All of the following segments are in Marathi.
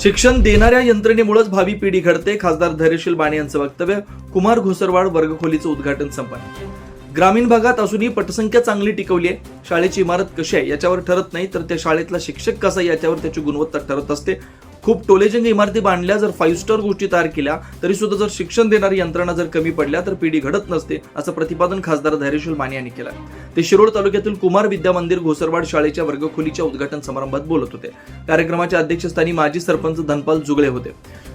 शिक्षण देणाऱ्या यंत्रणेमुळेच भावी पिढी घडते. खासदार धैर्यशील बाणे यांचं वक्तव्य कुमार घोसरवाड वर्गखोलीचं उद्घाटन संपन्न. ग्रामीण भागात असूनही पटसंख्या चांगली टिकवली आहे. शाळेची इमारत कशी आहे याच्यावर ठरत नाही तर त्या शाळेतला शिक्षक कसा आहे याच्यावर त्याची गुणवत्ता ठरत असते. खूप टोलेजंग इमारती बांधल्या जर फाईव्ह स्टार गोष्टी तयार केल्या तरी सुद्धा जर शिक्षण देणारी यंत्रणा जर कमी पडल्या तर पिढी घडत नसते असं प्रतिपादन खासदार धैर्यशील माने यांनी केलं ते शिरोड तालुक्यातील कुमार विद्या मंदिर घोसरवाड शाळेच्या वर्गखोलीच्या उद्घाटन समारंभात बोलत होते. कार्यक्रमाच्या अध्यक्षस्थानी माजी सरपंच धनपाल जुगळे होते.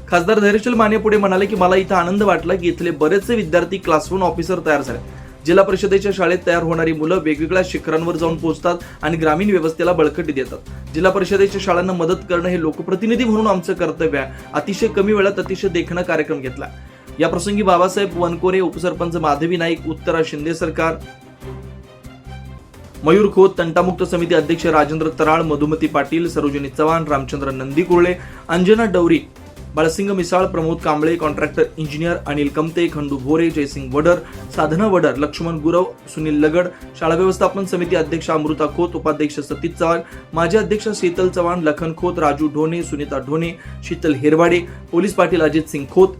खासदार धैर्यशील माने पुढे म्हणाले की मला इथं आनंद वाटला की इथले बरेचसे विद्यार्थी क्लास वन ऑफिसर तयार झाले. जिल्हा परिषदेच्या शाळेत तयार होणारी मुलं वेगवेगळ्या शिखरांवर जाऊन पोहोचतात आणि ग्रामीण व्यवस्थेला बळकटी देतात. जिल्हा परिषदेच्या शाळांना मदत करणं हे लोकप्रतिनिधी म्हणून आमचं कर्तव्य आहे. अतिशय कमी वेळात अतिशय देखणं कार्यक्रम घेतला. या प्रसंगी बाबासाहेब वनकोरे उपसरपंच माधवी नाईक उत्तरा शिंदे सरकार मयूर खोत तंटामुक्त समिती अध्यक्ष राजेंद्र तराळ मधुमती पाटील सरोजिनी चव्हाण रामचंद्र नंदी कुर्ळे अंजना डवरी बाळसिंग मिसाळ प्रमोद कांबळे कॉन्ट्रॅक्टर इंजिनियर अनिल कमते खंडू भोरे जयसिंग वडर साधना वडर लक्ष्मण गुरव सुनील लगड शाळा व्यवस्थापन समिती अध्यक्ष अमृता खोत उपाध्यक्ष सतीश चव्हाण माजी अध्यक्ष शीतल चव्हाण लखन खोत राजू ढोणे सुनीता ढोणे शीतल हेरवाडे पोलीस पाटील अजित सिंग खोत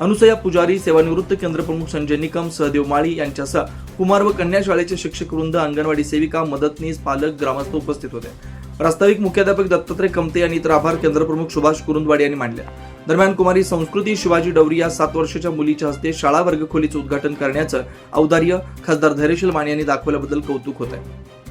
अनुसया पुजारी सेवानिवृत्त केंद्रप्रमुख संजय निकम सहदेव माळी यांच्यासह कुमार व कन्या शाळेचे शिक्षक वृंद अंगणवाडी सेविका मदतनीस पालक ग्रामस्थ उपस्थित होते. प्रास्ताविक मुख्याध्यापक दत्तात्रय कमते यांनी इतर आभार केंद्रप्रमुख सुभाष कुरुंदवाडी यांनी मांडले. दरम्यान कुमारी संस्कृती शिवाजी डवरी या सात वर्षाच्या मुलीच्या हस्ते शाळा वर्गखोलीचं उद्घाटन करण्याचं औदार्य खासदार धैर्यशील माने यांनी दाखवल्याबद्दल कौतुक होत आहे